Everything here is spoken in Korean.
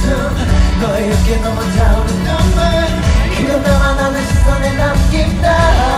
웃음 너에게 넘어다오는 눈물 그건 나만 아는 시선에 남긴다.